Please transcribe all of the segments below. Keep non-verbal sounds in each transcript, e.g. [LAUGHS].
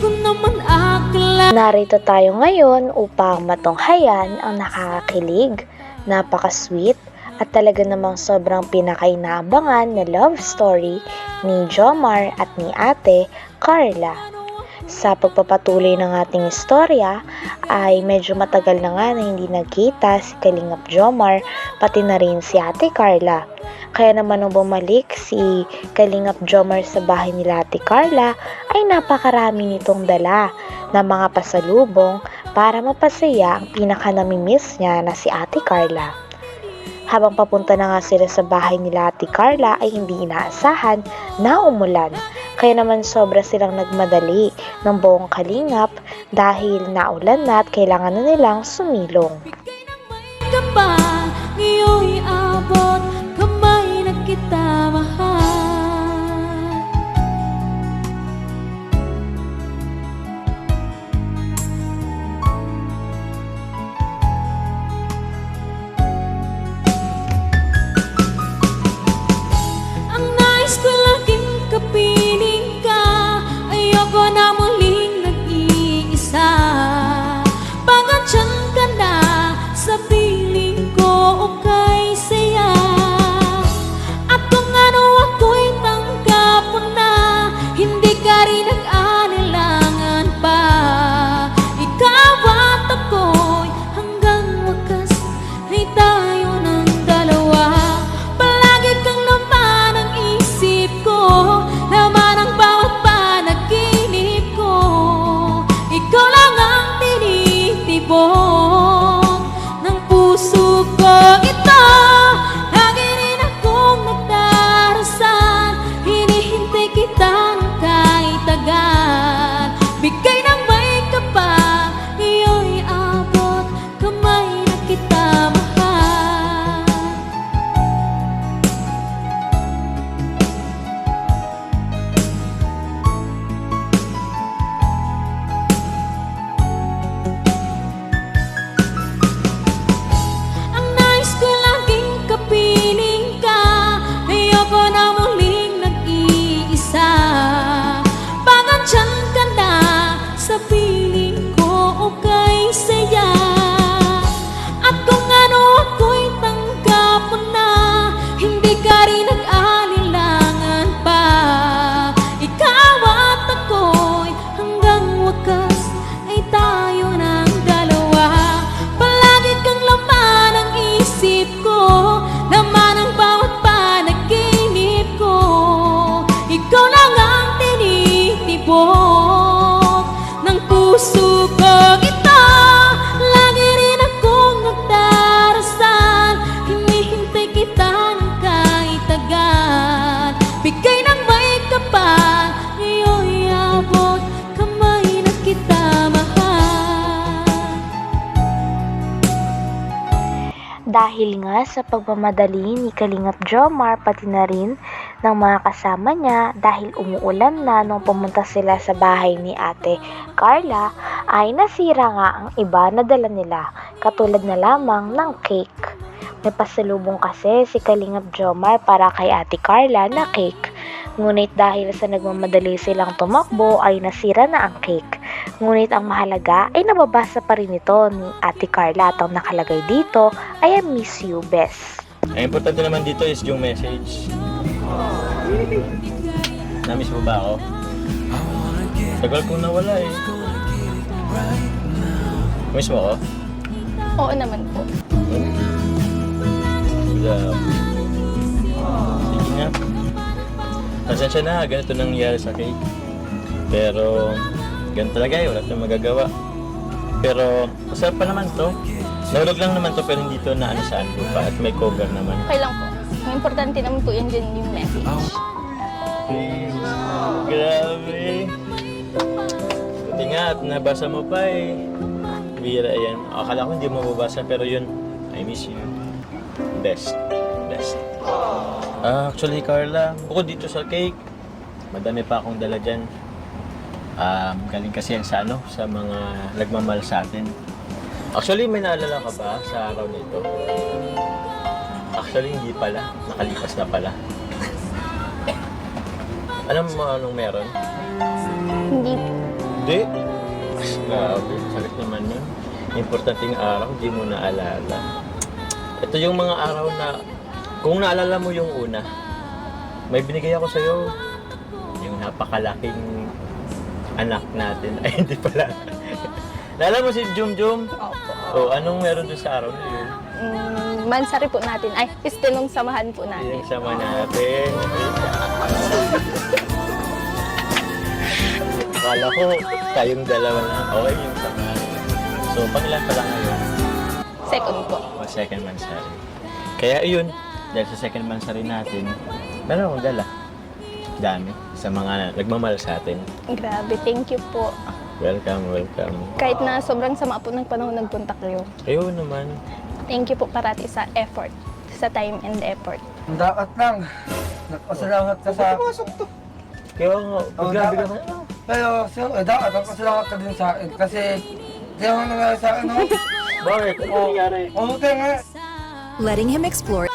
ko naman akala Narito tayo ngayon upang matunghayan ang nakakakilig, napaka-sweet, at talaga namang sobrang pinakainabangan na love story ni Jomar at ni ate Carla. Sa pagpapatuloy ng ating istorya ay medyo matagal na nga na hindi nagkita si Kalingap Jomar pati na rin si ate Carla. Kaya naman nung bumalik si Kalingap Jomar sa bahay nila ate Carla ay napakarami nitong dala na mga pasalubong para mapasaya ang pinaka namimiss niya na si ate Carla. Habang papunta na nga sila sa bahay nila ate Carla ay hindi inaasahan na umulan. Kaya naman sobra silang nagmadali ng buong kalingap dahil naulan na at kailangan na nilang sumilong. ka pa Dahil nga sa pagmamadali ni Kalingap Jomar pati na rin ng mga kasama niya dahil umuulan na nung pumunta sila sa bahay ni ate Carla ay nasira nga ang iba na dala nila katulad na lamang ng cake. May pasalubong kasi si Kalingap Jomar para kay ate Carla na cake. Ngunit dahil sa nagmamadali silang tumakbo ay nasira na ang cake. Ngunit ang mahalaga ay nababasa pa rin ito ni ate Carla at ang nakalagay dito ay I miss you, best. Ang importante naman dito is yung message. Namiss mo ba ako? Tagal kong nawala eh. Miss mo ako? Oo naman po. Love. Sige nga. Pasensya na, ganito nangyayari sa cake. Pero, ganito talaga eh, wala tayong magagawa. Pero, masarap pa naman to. Nahulog lang naman to pero hindi to na ano sa lupa at may cover naman. Okay lang po. Ang importante naman po yan din yung message. Grabe. Buti nga at nabasa mo pa eh. Bira yan. Akala ko hindi mo mababasa pero yun. I miss you. Best. Best. Ah, actually, Carla, bukod dito sa cake, madami pa akong dala dyan. Um, galing kasi yan sa ano, sa mga nagmamahal sa atin. Actually, may naalala ka ba sa araw nito? Actually, hindi pala. Nakalipas na pala. [LAUGHS] Alam mo anong meron? Hindi. Hindi. Grabe, sakit naman yun. Importanteng araw, di mo naalala. Ito yung mga araw na, kung naalala mo yung una, may binigay ako sa'yo. Yung napakalaking anak natin. [LAUGHS] Ay, hindi pala. Naalala mo si Jum Jum? Opo. O, anong meron doon sa araw na yun? Mm, mansari po natin. Ay, istinong samahan po natin. Yung sama natin. Akala ko, kayong dalawa na. Okay yung sama. So, pangilan pa lang ngayon? Second po. O second mansari. Kaya yun, dahil sa second mansari natin, meron akong dala. Dami. Sa mga nagmamahal sa atin. Grabe, thank you po. Welcome, welcome. Kahit na sobrang sama po ng panahon nagpunta kayo. Ayun naman. Thank you po parati sa effort. Sa time and effort. Ang dapat lang. Nagpasalamat ka sa... Kaya nga, Oh, grabe ka dapat. Pero, sir, eh, dapat nagpasalamat ka din sa akin. Kasi, di ako nangyari sa akin, no? [LAUGHS] Bakit? Ano nangyari? Oo, kaya nga. letting him explore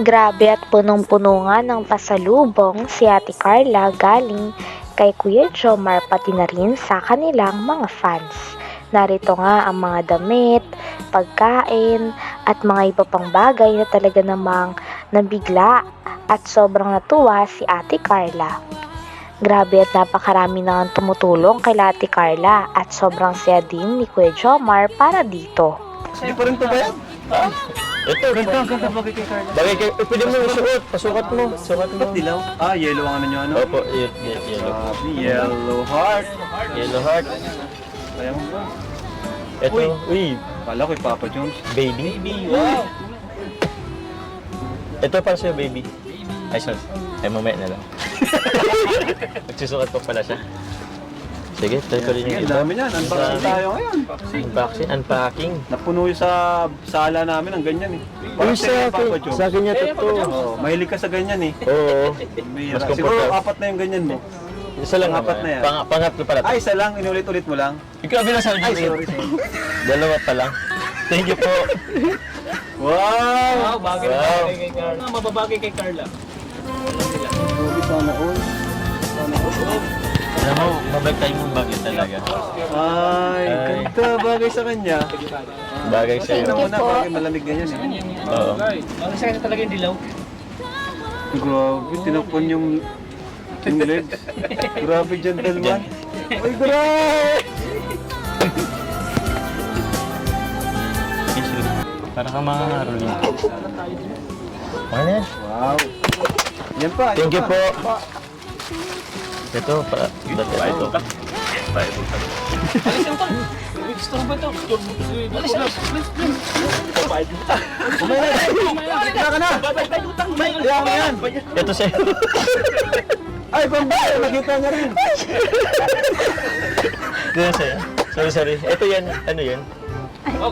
Grabe at punong-puno nga ng pasalubong si Ate Carla galing kay Kuya Jomar pati na rin sa kanilang mga fans. Narito nga ang mga damit, pagkain, at mga iba pang bagay na talaga namang nabigla at sobrang natuwa si Ate Carla. Grabe at napakarami na nga tumutulong kay Ate Carla at sobrang saya din ni Kuya Jomar para dito. Hindi pa rin to ba yan? Ito, ganda, ganda. bagay kay Carla. Bagay kayo, eh, pwede mo isuot. Pasukat mo. Sukat mo. Dilaw? Ah, yellow ang ano nyo, ano? Opo, y- y- yellow. Sabi, yellow heart. Yellow heart. Kaya mo ba? Ito, Uy. Kala ko Papa Jones. baby. Baby, wow. Ito para sa'yo, baby. Ay, sorry. Ay, mamaya na lang. [LAUGHS] Magsusukat pa pala siya. Sige, try ko rin yung Ang iba. dami niyan. Unboxing tayo ngayon. Unboxing, unpacking. Napuno yung sa sala namin ng ganyan eh. Uy, Parang sa akin, Papa Jones. sa akin niya to. Oo, mahilig ka sa ganyan eh. Oo. Bihira. Mas Siguro comfortable. apat na yung ganyan mo. Isa lang Apat naman. na yan. Pang, pangatlo pala. Ay, isa lang. Inulit-ulit mo lang. Ikaw bilang sa Ay, sorry, sorry. Dalawa pa lang. Thank you po. Wow! bagay na bagay kay Carla. mababagay kay Carla. Sana all. Alam mo, mabag tayo mong bagay talaga. Ay, Ay. ganda. Bagay sa kanya. Bagay Tingnan sa'yo. mo na, po. bagay malamig ganyan eh. Oo. Grabe, tinapon yung yung legs. Grabe, gentleman. Ay, grabe! Para ka mga rolling. Na yan. Wow. Yan pa, Thank you yan pa. po. Ito, para. Dati ito. Wala ka na! Kaya mo yan! Ito sa'yo. Ay, pambahay! Nakita niya rin! Ito sa'yo. Sorry, sorry. Ito yan. Ano yan?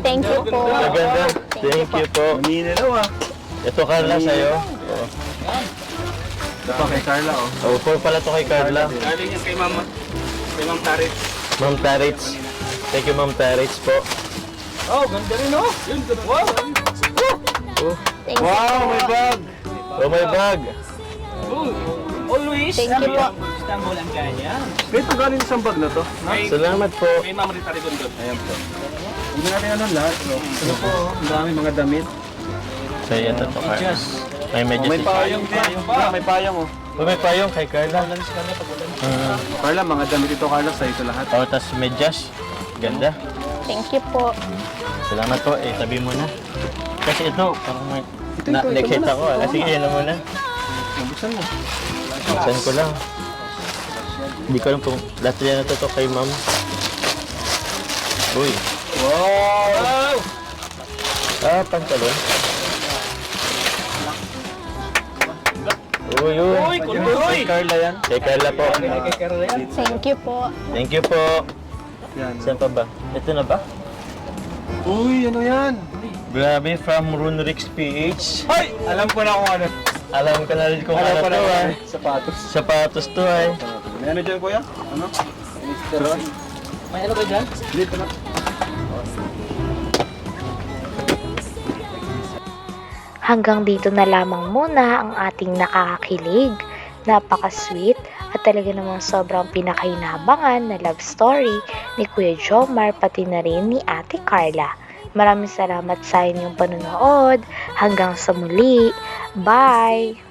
Thank you po. Maganda. Thank you po. Maninilaw ah. Ito, Carla, sa'yo. Oo. Ito pa kay Carla oh. Oh, for pala to kay Carla. Galing yan kay Mama. Kay Ma'am Tarit. Ma'am Tarits. Thank you, Ma'am Tarits po. Oh, ganda rin oh. Yun, ganda. Wow. Oh, Thank you Wow, may bag! oh my bag. Oh, always. Thank you po. Istanbul ang kanya. Ito galing sa bag na to. Salamat po. kay Ma'am Rita Redondo. Ayan po. Hindi natin ano lahat. No? Ano po, oh, ang dami mga damit. Sa'yo ito to, Carla. Ay, Oh, medyo may si payong din. Ah, may payong oh. Oh, may payong kay Carla. Mm. Carla, mga damit ito Carla, sa ito lahat. Oh, tas medyas. Ganda. Thank you po. Salamat po. Eh, tabi mo na. Kasi ito, parang may... Ito, Na, ito, ito nakita muna. ko. Ah, sige, yan na muna. Buksan mo. Buksan ko lang. Hindi ko alam kung lahat yan na to kay ma'am. Uy. Wow! Ah, pantalon. Uy, uy. Uy, kuloy. Kay Carla yan. Kay Carla po. Kay Carla yan. Thank you po. Thank you po. Yan. Saan pa ba? Ito na ba? Uy, ano yan? Grabe, from Runrix PH. Ay! Alam ko na kung ano. Alam ko na rin kung Alam ano ko na to kung ah. ano. Sapatos. Sapatos to ay. May ano dyan kuya? Ano? Mr. Ron? May ano ka dyan? Dito na. Hanggang dito na lamang muna ang ating nakakakilig, Napaka-sweet at talaga namang sobrang pinakainabangan na love story ni Kuya Jomar pati na rin ni Ate Carla. Maraming salamat sa inyong panonood. Hanggang sa muli. Bye!